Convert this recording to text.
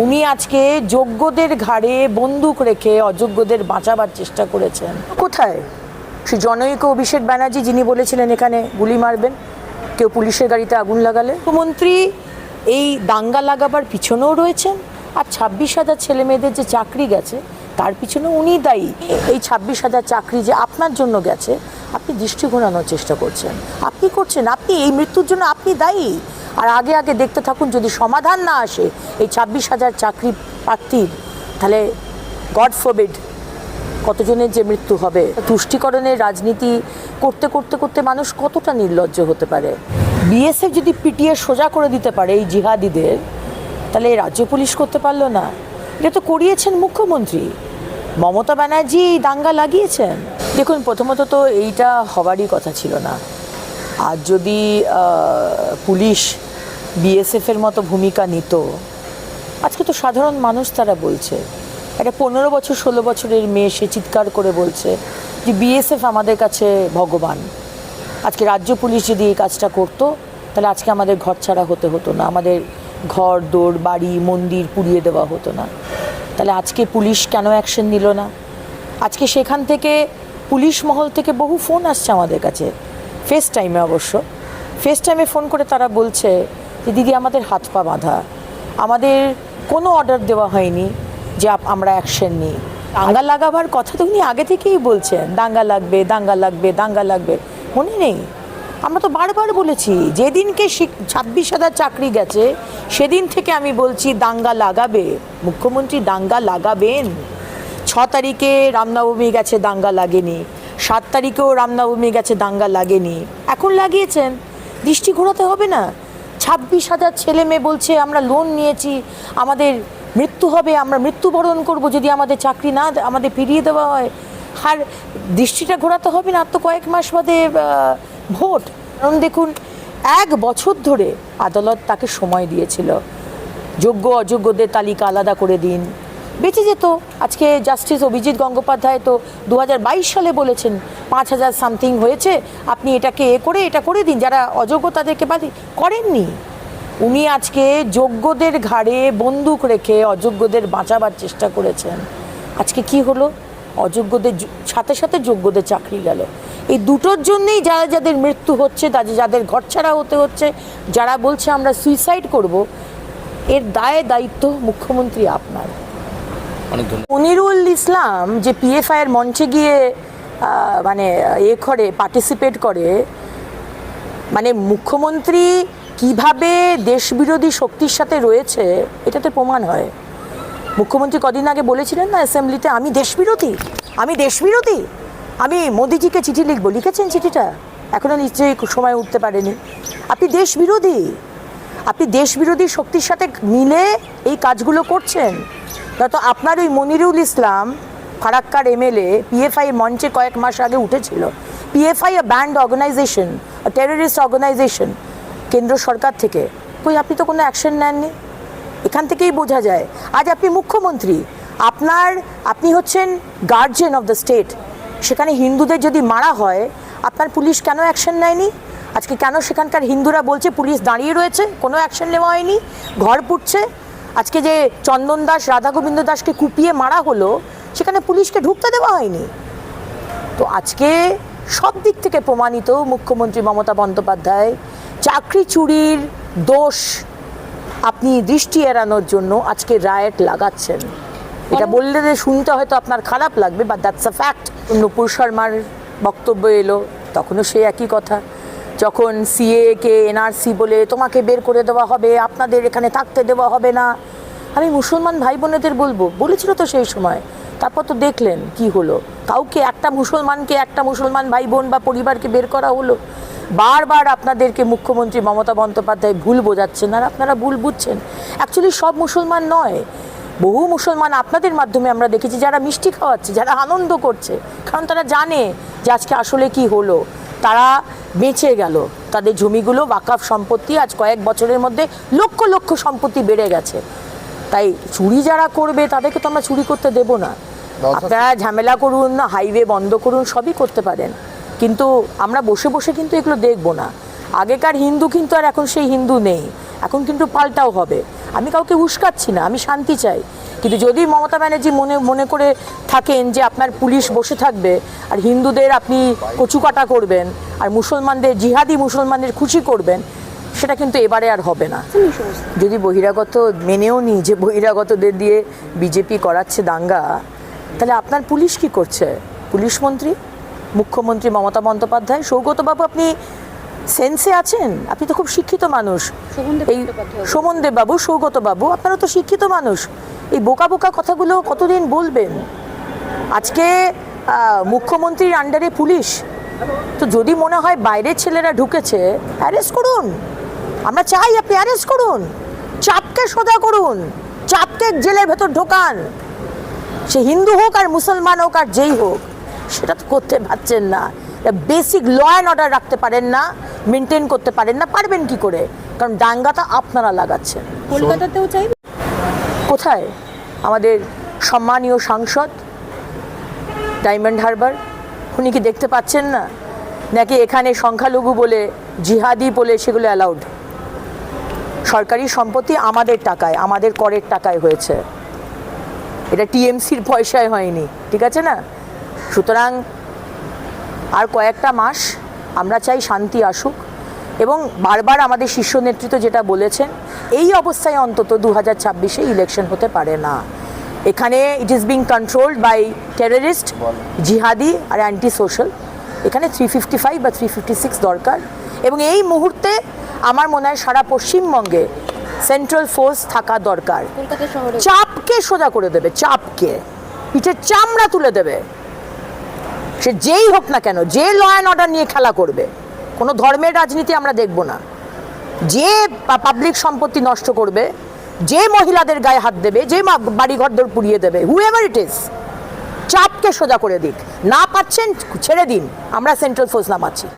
উনি আজকে যোগ্যদের ঘাড়ে বন্দুক রেখে অযোগ্যদের বাঁচাবার চেষ্টা করেছেন। কোথায়? সে জনৈক অভিষেক ব্যানার্জি যিনি বলেছিলেন এখানে গুলি মারবেন কেউ পুলিশের গাড়িতে আগুন লাগালে? মুখ্যমন্ত্রী এই দাঙ্গা লাগাবার পিছনেও রয়েছেন আর ছাব্বিশ হাজার ছেলে মেয়েদের যে চাকরি গেছে তার পিছনে উনি দায়ী। এই ছাব্বিশ হাজার চাকরি যে আপনার জন্য গেছে আপনি দৃষ্টি ঘোরানোর চেষ্টা করছেন। আপনি করছেন আপনি এই মৃত্যুর জন্য আপনি দায়ী। আর আগে আগে দেখতে থাকুন, যদি সমাধান না আসে এই ছাব্বিশ হাজার চাকরি প্রার্থীর, তাহলে গড ফোবিড কতজনের যে মৃত্যু হবে? তুষ্টিকরণের রাজনীতি করতে করতে করতে মানুষ কতটা নির্লজ্জ হতে পারে? বিএসএফ যদি পিটিয়ে সোজা করে দিতে পারে এই জিহাদিদের, তাহলে রাজ্য পুলিশ করতে পারল না। এটা তো করিয়েছেন মুখ্যমন্ত্রী। মমতা ব্যানার্জি দাঙ্গা লাগিয়েছেন। দেখুন, প্রথমত তো এইটা হবারই কথা ছিল না। আর যদি পুলিশ বিএসএফের মতো ভূমিকা নিত, আজকে তো সাধারণ মানুষ তারা বলছে। একটা পনেরো বছর, ষোলো বছরের মেয়ে, সে চিৎকার করে বলছে যে বিএসএফ আমাদের কাছে ভগবান। আজকে রাজ্য পুলিশ যদি এই কাজটা করতো, তাহলে আজকে আমাদের ঘর ছাড়া হতে হতো না। আমাদের ঘর দৌড় বাড়ি, মন্দির পুড়িয়ে দেওয়া হতো না। তাহলে আজকে পুলিশ কেন অ্যাকশন নিল না? আজকে সেখান থেকে পুলিশ মহল থেকে বহু ফোন আসছে আমাদের কাছে। ফেস টাইমে অবশ্য। ফেস টাইমে ফোন করে তারা বলছে যে, দিদি, আমাদের হাত পা বাঁধা। আমাদের কোনো অর্ডার দেওয়া হয়নি যে আমরা অ্যাকশন নিই। দাঙ্গা লাগাবার কথা তো উনি আগে থেকেই বলছেন। দাঙ্গা লাগবে দাঙ্গা লাগবে দাঙ্গা লাগবে। মনে নেই। আমরা তো বারবার বলেছি, যেদিনকে ছাব্বিশ হাজার চাকরি গেছে, সেদিন থেকে আমি বলছি, দাঙ্গা লাগাবে। মুখ্যমন্ত্রী, দাঙ্গা লাগাবেন। ছ তারিখে রামনবমী গেছে, দাঙ্গা লাগেনি। সাত তারিখেও রামনবমী গেছে দাঙ্গা লাগেনি। এখন লাগিয়েছেন। দৃষ্টি ঘোরাতে হবে না। ছাব্বিশ হাজার ছেলে মেয়ে বলছে, আমরা লোন নিয়েছি, আমাদের মৃত্যু হবে, আমরা মৃত্যুবরণ করব যদি আমাদের চাকরি না আমাদের ফিরিয়ে দেওয়া হয়। আর দৃষ্টিটা ঘোরাতে হবে না, আর তো কয়েক মাস বাদে ভোট। কারণ দেখুন, এক বছর ধরে আদালত তাকে সময় দিয়েছিল। যোগ্য, অযোগ্যদের তালিকা আলাদা করে দিন। বেঁচে যেত। আজকে জাস্টিস অভিজিৎ গঙ্গোপাধ্যায় তো দু হাজার বাইশ সালে বলেছেন, পাঁচ হাজার সামথিং হয়েছে, আপনি এটাকে এ করে, এটা করে দিন, যারা অযোগ্য তাদেরকে বাদ করেননি। উনি আজকে যোগ্যদের ঘাড়ে বন্দুক রেখে অযোগ্যদের বাঁচাবার চেষ্টা করেছেন। আজকে কি হলো? অযোগ্যদের সাথে সাথে যোগ্যদের চাকরি গেল। এই দুটোর জন্যেই যারা যাদের মৃত্যু হচ্ছে তাদের যাদের ঘরছাড়া হতে হচ্ছে, যারা বলছে আমরা সুইসাইড করব, এর দায় দায়িত্ব মুখ্যমন্ত্রী আপনার। অনেক ধন্যবাদ। মনিরুল ইসলাম যে পিএফআই এর মঞ্চে গিয়ে মানে এ করে পার্টিসিপেট করে মানে মুখ্যমন্ত্রী কীভাবে দেশবিরোধী শক্তির সাথে রয়েছে, এটাতে প্রমাণ হয়। মুখ্যমন্ত্রী কদিন আগে বলেছিলেন না অ্যাসেম্বলিতে আমি দেশবিরোধী আমি দেশবিরোধী, আমি মোদিজিকে চিঠি লিখব। লিখেছেন চিঠিটা। এখনও নিশ্চয়ই সময় উঠতে পারেনি। আপনি দেশবিরোধী আপনি দেশবিরোধী শক্তির সাথে মিলে এই কাজগুলো করছেন তো আপনার ওই মনিরুল ইসলাম, ফারাক্কার এমএলএ পিএফআই মঞ্চে কয়েক মাস আগে উঠেছিল। PFI a banned organisation terrorist organisation কেন্দ্র সরকার থেকে। কই, আপনি তো কোনো অ্যাকশন নেননি? এখান থেকেই বোঝা যায়। আজ আপনি মুখ্যমন্ত্রী, আপনার, আপনি হচ্ছেন গার্জিয়ান অফ দ্য স্টেট সেখানে হিন্দুদের যদি মারা হয়, আপনার পুলিশ কেন অ্যাকশন নেয়নি? আজকে কেন সেখানকার হিন্দুরা বলছে পুলিশ দাঁড়িয়ে রয়েছে, কোনো অ্যাকশন নেওয়া হয়নি? ঘর পুড়ছে আজকে যে চন্দন দাস রাধা গোবিন্দ দাসকে কুপিয়ে মারা হলো সেখানে পুলিশকে ঢুকতে দেওয়া হয়নি। তো আজকে সব দিক থেকে প্রমাণিত মুখ্যমন্ত্রী মমতা বন্দ্যোপাধ্যায় চাকরি চুরির দোষ আপনি দৃষ্টি এড়ানোর জন্য আজকে রায়ট লাগাচ্ছেন। এটা বললে যে শুনতে হয়তো আপনার খারাপ লাগবে বা দ্যাটস আ ফ্যাক্ট নুপুর শর্মার বক্তব্য এলো তখনও সে একই কথা। যখন সিএ কে এনআরসি বলে তোমাকে বের করে দেওয়া হবে, আপনাদের এখানে থাকতে দেওয়া হবে না। আমি মুসলমান ভাই বোনেদের বলব, বলেছিল তো সেই সময়। তারপর তো দেখলেন কি হলো। কাউকে একটা মুসলমানকে একটা মুসলমান ভাই বোন বা পরিবারকে বের করা হলো। বারবার আপনাদেরকে মুখ্যমন্ত্রী মমতা বন্দ্যোপাধ্যায় ভুল বোঝাচ্ছেন আর আপনারা ভুল বুঝছেন। অ্যাকচুয়ালি সব মুসলমান নয়। বহু মুসলমান আপনাদের মাধ্যমে আমরা দেখেছি যারা মিষ্টি খাওয়াচ্ছে, যারা আনন্দ করছে। কারণ তারা জানে যে আজকে আসলে কি হলো। তারা বেঁচে গেল। তাদের জমিগুলো ওয়াকাফ সম্পত্তি আজ কয়েক বছরের মধ্যে লক্ষ লক্ষ সম্পত্তি বেড়ে গেছে। তাই চুরি যারা করবে তাদেরকে তো আমরা চুরি করতে দেব না। আপনারা ঝামেলা করুন হাইওয়ে বন্ধ করুন সবই করতে পারেন। কিন্তু আমরা বসে বসে কিন্তু এগুলো দেখব না। আগেকার হিন্দু কিন্তু আর এখন সেই হিন্দু নেই। এখন কিন্তু পাল্টাও হবে। আমি কাউকে উস্কাচ্ছি না আমি শান্তি চাই। কিন্তু যদি মমতা ব্যানার্জি মনে মনে করে থাকেন যে আপনার পুলিশ বসে থাকবে আর হিন্দুদের আপনি কচুকাটা করবেন আর মুসলমানদের জিহাদি মুসলমানদের খুশি করবেন সেটা কিন্তু এবারে আর হবে না। যদি বহিরাগত মেনেও নিই যে বহিরাগতদের দিয়ে বিজেপি করাচ্ছে দাঙ্গা তাহলে আপনার পুলিশ কি করছে? পুলিশ মন্ত্রী? মুখ্যমন্ত্রী মমতা বন্দ্যোপাধ্যায়? সৌগতবাবু আপনি সেন্সে আছেন? আপনি তো খুব শিক্ষিত মানুষ। এই। সোমনদেব বাবু সৌগত বাবু আপনারা তো শিক্ষিত মানুষ। এই বোকা বোকা কথাগুলো কতদিন বলবেন? আজকে মুখ্যমন্ত্রীর আন্ডারে পুলিশ। তো যদি মনে হয় বাইরের ছেলেরা ঢুকেছে অ্যারেস্ট করুন। আমরা চাই আপনি অ্যারেস্ট করুন। চাপকে সোজা করুন। চাপকে জেলের ভেতর ঢোকান। সে হিন্দু হোক আর মুসলমান হোক আর যেই হোক, সেটা তো করতে পারছেন না। বেসিক ল অ্যান্ড অর্ডার রাখতে পারেন না মেনটেন করতে পারেন না, পারবেন কি করে? কারণ দাঙ্গাটা আপনারা লাগাচ্ছেন। কলকাতাতেও চাইবে কোথায়? আমাদের সম্মানীয় সাংসদ, ডায়মন্ড হারবার, উনি কি দেখতে পাচ্ছেন না? নাকি এখানে সংখ্যালঘু বলে, জিহাদি বলে সেগুলো অ্যালাউড? সরকারি সম্পত্তি আমাদের টাকায়, আমাদের করের টাকায় হয়েছে। এটা টিএমসির পয়সায় হয়নি, ঠিক আছে না? সুতরাং আর কয়েকটা মাস আমরা চাই শান্তি আসুক এবং বারবার আমাদের শীর্ষ নেতৃত্ব যেটা বলেছেন এই অবস্থায় অন্তত দু হাজার ছাব্বিশে ইলেকশন হতে পারে না। এখানে it is being controlled by terrorist জিহাদি আর অ্যান্টি সোশ্যাল এখানে থ্রি ফিফটি ফাইভ বা থ্রি ফিফটি সিক্স দরকার। এবং এই মুহূর্তে আমার মনে হয় সারা পশ্চিমবঙ্গে সেন্ট্রাল ফোর্স থাকা দরকার। চাপকে সোজা করে দেবে চাপকে। পিঠের চামড়া তুলে দেবে। সে যেই হোক না কেন যে ল অ্যান্ড অর্ডার নিয়ে খেলা করবে। কোনো ধর্মের রাজনীতি আমরা দেখব না। যে পাবলিক সম্পত্তি নষ্ট করবে, যে মহিলাদের গায়ে হাত দেবে, যে মা- বাড়িঘরদর পুড়িয়ে দেবে হু এভার ইট ইজ চাপকে সোজা করে দিক। না পাচ্ছেন, ছেড়ে দিন। আমরা সেন্ট্রাল ফোর্স নামাচ্ছি